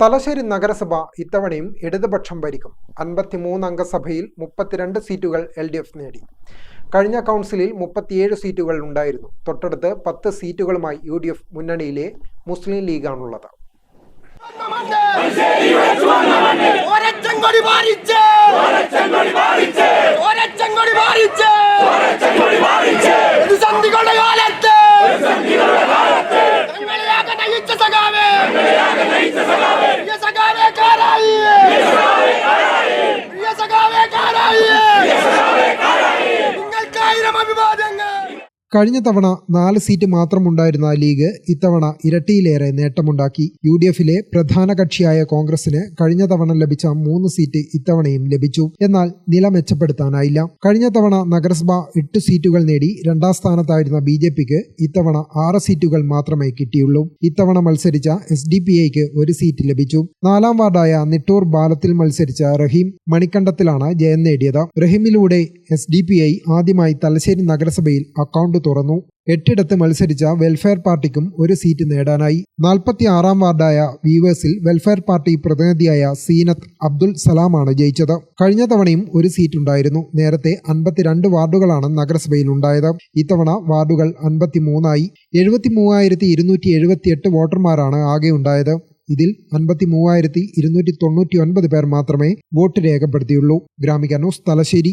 തലശ്ശേരി നഗരസഭ ഇത്തവണയും ഇടതുപക്ഷം ഭരിക്കും. അൻപത്തിമൂന്ന് അംഗ സഭയിൽ മുപ്പത്തിരണ്ട് സീറ്റുകൾ എൽ ഡി എഫ് നേടി. കഴിഞ്ഞ കൗൺസിലിൽ മുപ്പത്തിയേഴ് സീറ്റുകൾ ഉണ്ടായിരുന്നു. തൊട്ടടുത്ത് പത്ത് സീറ്റുകളുമായി യു ഡി എഫ് മുന്നണിയിലെ മുസ്ലിം ലീഗാണുള്ളത്. ഒരച്ചങ്കൊടി കഴിഞ്ഞ തവണ നാല് സീറ്റ് മാത്രമുണ്ടായിരുന്ന ലീഗ് ഇത്തവണ ഇരട്ടിയിലേറെ നേട്ടമുണ്ടാക്കി. യു ഡി എഫിലെ പ്രധാന കക്ഷിയായ കോൺഗ്രസിന് കഴിഞ്ഞ തവണ ലഭിച്ച മൂന്ന് സീറ്റ് ഇത്തവണയും ലഭിച്ചു. എന്നാൽ നില മെച്ചപ്പെടുത്താനായില്ല. കഴിഞ്ഞ തവണ നഗരസഭ എട്ട് സീറ്റുകൾ നേടി രണ്ടാം സ്ഥാനത്തായിരുന്ന ബി ജെ പിക്ക് ഇത്തവണ ആറ് സീറ്റുകൾ മാത്രമേ കിട്ടിയുള്ളൂ. ഇത്തവണ മത്സരിച്ച എസ് ഡി പി ഐക്ക് ഒരു സീറ്റ് ലഭിച്ചു. നാലാം വാർഡായ നിട്ടൂർ ബാലത്തിൽ മത്സരിച്ച റഹീം മണിക്കണ്ടത്തിലാണ് ജയം നേടിയത്. റഹീമിലൂടെ എസ് ഡി പി ഐ ആദ്യമായി തലശ്ശേരി നഗരസഭയിൽ അക്കൗണ്ട് തുറന്നു. എട്ടിടത്ത് മത്സരിച്ച വെൽഫെയർ പാർട്ടിക്കും ഒരു സീറ്റ് നേടാനായി. നാൽപ്പത്തി ആറാം വാർഡായ വീവേഴ്സിൽ വെൽഫെയർ പാർട്ടി പ്രതിനിധിയായ സീനത്ത് അബ്ദുൽ സലാമാണ് ജയിച്ചത്. കഴിഞ്ഞ തവണയും ഒരു സീറ്റ് ഉണ്ടായിരുന്നു. നേരത്തെ അൻപത്തിരണ്ട് വാർഡുകളാണ് നഗരസഭയിൽ ഉണ്ടായത് ഇത്തവണ വാർഡുകൾ അൻപത്തിമൂന്നായി. എഴുപത്തി മൂവായിരത്തി ഇരുന്നൂറ്റി എഴുപത്തിയെട്ട് വോട്ടർമാരാണ് ആകെ ഉണ്ടായത്. ഇതിൽ അൻപത്തി മൂവായിരത്തി ഇരുന്നൂറ്റി തൊണ്ണൂറ്റി ഒൻപത് പേർ മാത്രമേ വോട്ട് രേഖപ്പെടുത്തിയുള്ളൂ. ഗ്രാമിക ന്യൂസ് തലശ്ശേരി.